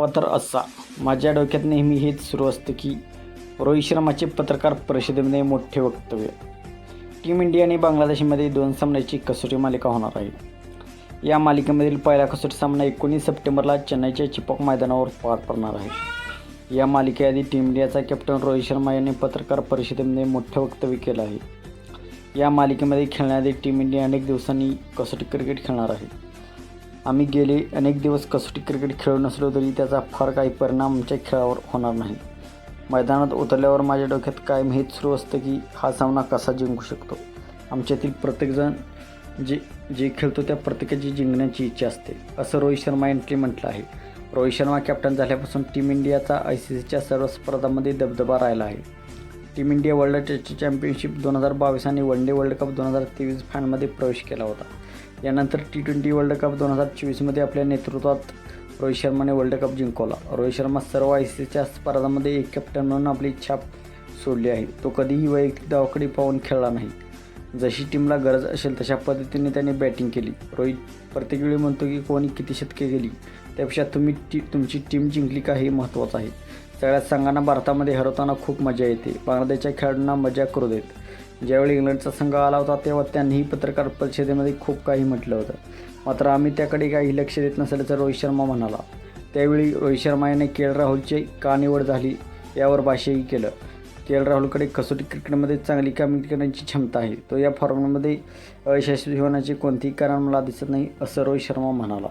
तर असा. माझ्या डोक्यात नेहमी हेच सुरू असतं की रोहित शर्माचे पत्रकार परिषदेमध्ये मोठे वक्तव्य. टीम इंडिया आणि बांगलादेशमध्ये दोन सामन्याची कसोटी मालिका होणार आहे. या मालिकेमधील पहिला कसोटी सामना एकोणीस सप्टेंबरला चेन्नईच्या चिपक मैदानावर पार पडणार आहे. या मालिकेआधी टीम इंडियाचा कॅप्टन रोहित शर्मा यांनी पत्रकार परिषदेमध्ये मोठे वक्तव्य केलं आहे. या मालिकेमध्ये खेळण्याआधी टीम इंडिया अनेक दिवसांनी कसोटी क्रिकेट खेळणार आहे. आम्ही गेले अनेक दिवस कसोटी क्रिकेट खेळू नसलो तरी त्याचा फार काही परिणाम आमच्या खेळावर होणार नाही. मैदानात उतरल्यावर माझ्या डोक्यात कायम हेच सुरू असतं की हा सामना कसा जिंकू शकतो. आमच्यातील प्रत्येकजण जे जे खेळतो त्या प्रत्येकाची जिंकण्याची इच्छा असते. असं रोहित शर्मा यांनी म्हटलं आहे. रोहित शर्मा कॅप्टन झाल्यापासून टीम इंडियाचा आय सी सीच्या सर्व स्पर्धांमध्ये दबदबा राहिला आहे. Team India world test championship दोन हजार बावीस आणि वन डे वर्ल्ड कप दोन हजार तेवीस फायनलमध्ये प्रवेश केला होता. यानंतर टी ट्वेंटी वर्ल्ड कप दोन हजार चोवीसमध्ये आपल्या नेतृत्वात रोहित शर्माने वर्ल्ड कप जिंकवला. रोहित शर्मा सर्व आय सी सीच्या स्पर्धांमध्ये एक कॅप्टन म्हणून आपली छाप सोडली आहे. तो कधीही वैयक्तिक दावाकडे पाहून खेळला नाही. जशी टीमला गरज असेल तशा पद्धतीने त्याने बॅटिंग केली. रोहित प्रत्येक वेळी म्हणतो की कोणी किती शतके गेली त्यापेक्षा तुम्ही टी तुमची टीम जिंकली का हे महत्त्वाचं आहे. सगळ्या संघांना भारतामध्ये हरवताना खूप मजा येते. बांगलादेशच्या खेळाडूंना मजा करू देत. ज्यावेळी इंग्लंडचा संघ आला होता तेव्हा त्यांनीही पत्रकार परिषदेमध्ये खूप काही म्हटलं होतं. मात्र आम्ही त्याकडे काही लक्ष देत नसल्याचं रोहित शर्मा म्हणाला. त्यावेळी रोहित शर्मा याने के. एल. राहुलची का निवड झाली यावर भाष्यही केलं. के. एल. राहुलकडे कसोटी क्रिकेटमध्ये चांगली कामगिरी करण्याची क्षमता आहे. तो या फॉर्ममध्ये अयशस्वी होण्याचे कोणतेही कारण मला दिसत नाही असं रोहित शर्मा म्हणाला.